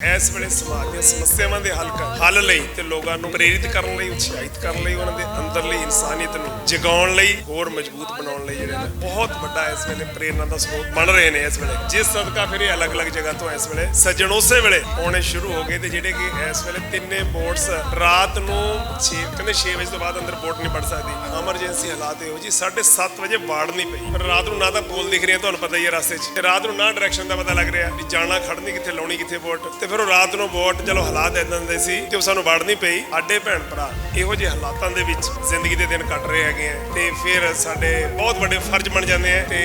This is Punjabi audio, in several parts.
ਇਸ ਵੇਲੇ ਸਮਾਜ ਦੀਆਂ ਸਮੱਸਿਆਵਾਂ ਦੇ ਹੱਲ ਹੱਲ ਲਈ ਤੇ ਲੋਕਾਂ ਨੂੰ ਪ੍ਰੇਰਿਤ ਕਰਨ ਲਈ, ਉਤਸ਼ਾਹਿਤ ਕਰਨ ਲਈ, ਉਹਨਾਂ ਦੇ ਅੰਦਰਲੀ ਇਨਸਾਨੀਅਤ ਨੂੰ ਜਗਾਉਣ ਲਈ, ਹੋਰ ਮਜ਼ਬੂਤ ਬਣਾਉਣ ਲਈ ਜਿਹੜੇ ਨੇ, ਬਹੁਤ ਵੱਡਾ ਇਸ ਵੇਲੇ ਪ੍ਰੇਰਨਾ ਦਾ ਸਰੋਤ ਬਣ ਰਹੇ ਨੇ ਇਸ ਵੇਲੇ। ਜਿਸ ਸਦਕਾ ਫਿਰ ਇਹ ਅਲੱਗ-ਅਲੱਗ ਜਗ੍ਹਾ ਤੋਂ ਇਸ ਵੇਲੇ ਸੱਜਣ ਉਸੇ ਵੇਲੇ ਆਉਣੇ ਸ਼ੁਰੂ ਹੋ ਗਏ ਤੇ ਜਿਹੜੇ ਕਿ ਇਸ ਵੇਲੇ ਤਿੰਨੇ ਬੋਟਸ ਰਾਤ ਨੂੰ 6 ਕਹਿੰਦੇ 6 ਵਜੇ ਤੋਂ ਬਾਅਦ ਅੰਦਰ ਬੋਟ ਨਹੀਂ ਪੜ ਸਕਦੀ। ਐਮਰਜੈਂਸੀ ਹਾਲਾਤ ਇਹੋ ਜੀ 7:30 ਵਜੇ ਵਾੜ ਨਹੀਂ ਪਈ। ਰਾਤ ਨੂੰ ਨਾ ਤਾਂ ਪੋਲ ਦਿਖ ਰਿਹਾ, ਤੁਹਾਨੂੰ ਪਤਾ ਹੀ ਹੈ ਰਸਤੇ 'ਚ। ਰਾਤ ਨੂੰ ਨਾ ਡਾਇਰੈਕਸ਼ਨ ਦਾ ਪਤਾ ਲੱਗ ਰਿਹਾ ਵੀ ਜਾਣਾ ਖੜਨੀ ਕਿੱਥੇ, ਲਾਉਣੀ ਕਿੱਥੇ ਬੋਟ। ਫਿਰ ਉਹ ਰਾਤ ਨੂੰ ਬੋਟ ਚਲੋ ਹਾਲਾਤ ਇਦਾਂ ਦੇ ਸੀ ਕਿ ਉਹ ਸਾਨੂੰ ਵੜ ਪਈ। ਆਡੇ ਭੈਣ ਭਰਾ ਇਹੋ ਜਿਹੇ ਹਾਲਾਤਾਂ ਦੇ ਵਿੱਚ ਜ਼ਿੰਦਗੀ ਦੇ ਦਿਨ ਕੱਟ ਰਹੇ ਹੈਗੇ ਆ ਤੇ ਫਿਰ ਸਾਡੇ ਬਹੁਤ ਵੱਡੇ ਫਰਜ਼ ਬਣ ਜਾਂਦੇ ਆ ਤੇ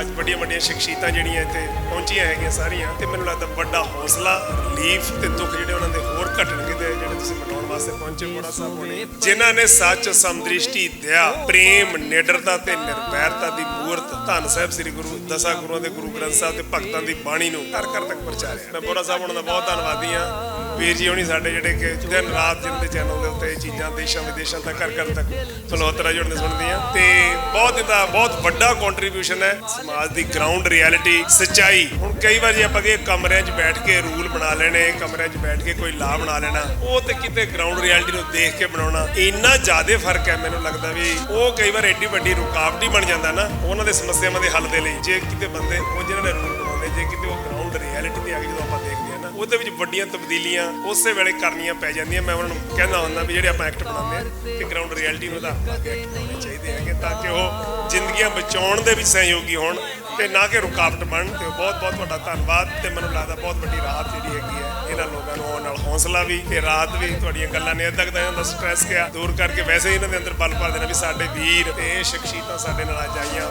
ਅੱਜ ਵੱਡੀਆਂ ਵੱਡੀਆਂ ਸ਼ਖਸੀਅਤਾਂ ਜਿਹੜੀਆਂ ਇੱਥੇ ਪਹੁੰਚੀਆਂ ਹੈਗੀਆਂ ਸਾਰੀਆਂ ਤੇ ਮੈਨੂੰ ਲੱਗਦਾ ਵੱਡਾ ਹੌਸਲਾ ਰਿਲੀਫ ਤੇ ਦੁੱਖ ਜਿਹੜੇ ਉਹਨਾਂ ਦੇ ਹੋਰ ਘਟਣਗੇ ਤੇ ਜਿਹੜੇ ਤੁਸੀਂ ਮਨਾਉਣ ਵਾਸਤੇ ਪਹੁੰਚੇ ਬੜਾ ਸਾਹਿਬ ਹੋਣੇ। ਜਿਨ੍ਹਾਂ ਨੇ ਸੱਚ, ਸਮਦ੍ਰਿਸ਼ਟੀ, ਦਇਆ, ਪ੍ਰੇਮ, ਨਿਡਰਤਾ ਤੇ ਨਿਰਵੈਰਤਾ ਦੀ ਮੂਰਤ ਧੰਨ ਸਾਹਿਬ ਸ੍ਰੀ ਗੁਰੂ ਦਸਾਂ ਗੁਰੂਆਂ ਦੇ ਗੁਰੂ ਗ੍ਰੰਥ ਸਾਹਿਬ ਤੇ ਭਗਤਾਂ ਦੀ ਬਾਣੀ ਨੂੰ ਘਰ ਘਰ ਤੱਕ ਪਹੁੰਚਾਇਆ ਮੈਂ ਬੋਰਾ ਸਾਹਿਬ ਉਹਨਾਂ ਦਾ ਬਹੁਤ ਧੰਨਵਾਦੀ ਹਾਂ। ਵੀਰ ਜੀ ਹੋਣੀ ਸਾਡੇ ਜਿਹੜੇ ਕਿ ਦਿਨ ਰਾਤ ਜਿਨ੍ਹਾਂ ਦੇ ਚੈਨਲ ਦੇ ਉੱਤੇ ਇਹ ਚੀਜ਼ਾਂ ਦੇਸ਼ਾਂ ਵਿਦੇਸ਼ਾਂ ਤੱਕ, ਘਰ ਘਰ ਤੱਕ ਸਲੋਤਰਾ ਜੁੜਦੇ ਸੁਣਦੀਆਂ ਤੇ ਬਹੁਤ ਇਹਦਾ ਬਹੁਤ ਵੱਡਾ ਕੰਟਰੀਬਿਊਸ਼ਨ ਹੈ। ਸਮਾਜ ਦੀ ਗਰਾਊਂਡ ਰਿਐਲਿਟੀ ਸੱਚਾਈ। ਹੁਣ ਕਈ ਵਾਰ ਜੇ ਆਪਾਂ ਕਿ ਕਮਰਿਆਂ 'ਚ ਬੈਠ ਕੇ ਰੂਲ ਬਣਾ ਲੈਣੇ, ਕਮਰਿਆਂ 'ਚ ਬੈਠ ਕੇ ਕੋਈ ਲਾ ਬਣਾ ਲੈਣਾ, ਉਹ ਤੇ ਕਿਤੇ ਗਰਾਊਂਡ ਰਿਐਲਿਟੀ ਨੂੰ ਦੇਖ ਕੇ ਬਣਾਉਣਾ, ਇੰਨਾ ਜ਼ਿਆਦਾ ਫ਼ਰਕ ਹੈ ਮੈਨੂੰ ਲੱਗਦਾ ਵੀ ਉਹ ਕਈ ਵਾਰ ਐਡੀ ਵੱਡੀ ਰੁਕਾਵਟ ਹੀ ਬਣ ਜਾਂਦਾ ਨਾ। ਉਹਨਾਂ ਦੇ ਸਮੱਸਿਆਵਾਂ ਦੇ ਹੱਲ ਦੇ ਲਈ ਜੇ ਕਿਤੇ ਬੰਦੇ ਉਹ ਜਿਹਨਾਂ ਨੇ ਰੂਲ ਬਣਾਉਂਦੇ, ਜੇ ਕਿਤੇ ਉਹ ਗਰਾਊਂਡ ਰਿਐਲਿਟੀ ਤੇ ਆ ਕੇ ਜਦੋਂ ਆਪਾਂ ਦੇਖਦੇ ਆ ਨਾ, ਉਹਦੇ ਵਿੱਚ ਵੱਡੀਆਂ ਤਬਦੀਲੀਆਂ ਉਸੇ ਵੇਲੇ ਕਰਨੀਆਂ ਪੈ ਜਾਂਦੀਆਂ। ਮੈਂ ਉਹਨਾਂ ਨੂੰ ਕਹਿੰਦਾ ਹੁੰਦਾ ਵੀ ਜਿਹੜੇ ਆਪਾਂ ਐਕਟ ਬਣਾਉਂਦੇ ਆ ਕਿ ਗਰਾਊਂਡ ਰਿਐਲਿਟੀ ਨੂੰ ਆਧਾਰ ਬਣਾ ਕੇ ਐਕਟ ਬਣਾਉਣੇ ਚਾਹੀਦੇ ਹੈਗੇ ਤਾਂ ਕਿ ਉਹ ਜ਼ਿੰਦਗੀਆਂ ਬਚਾਉਣ ਦੇ ਵਿੱਚ ਸਹਿਯੋਗੀ ਹੋਣ ਤੇ ਨਾ ਕਿ ਰੁਕਾਵਟ ਬਣਨ ਤੇ ਬਹੁਤ ਬਹੁਤ ਤੁਹਾਡਾ ਧੰਨਵਾਦ ਤੇ ਮੈਨੂੰ ਲੱਗਦਾ ਬਹੁਤ ਵੱਡੀ ਰਾਹਤ ਜਿਹੜੀ ਹੈਗੀ ਹੈ, ਇਹਨਾਂ ਲੋਕਾਂ ਨੂੰ ਆਉਣ ਨਾਲ ਹੌਸਲਾ ਵੀ ਤੇ ਰਾਹਤ ਵੀ ਤੁਹਾਡੀਆਂ ਗੱਲਾਂ ਨੇ ਅੱਧਾ ਕੁ ਤਾਂ ਇਹਨਾਂ ਦਾ ਸਟ੍ਰੈਸ ਗਿਆ ਦੂਰ ਕਰਕੇ ਵੈਸੇ ਹੀ ਇਹਨਾਂ ਦੇ ਅੰਦਰ ਬਲ ਭਰ ਦੇਣਾ ਵੀ ਸਾਡੇ ਵੀਰ ਤੇ ਇਹ ਸ਼ਖਸੀਅਤਾਂ ਸਾਡੇ ਨਾਲ ਅੱਜ ਆਈਆਂ।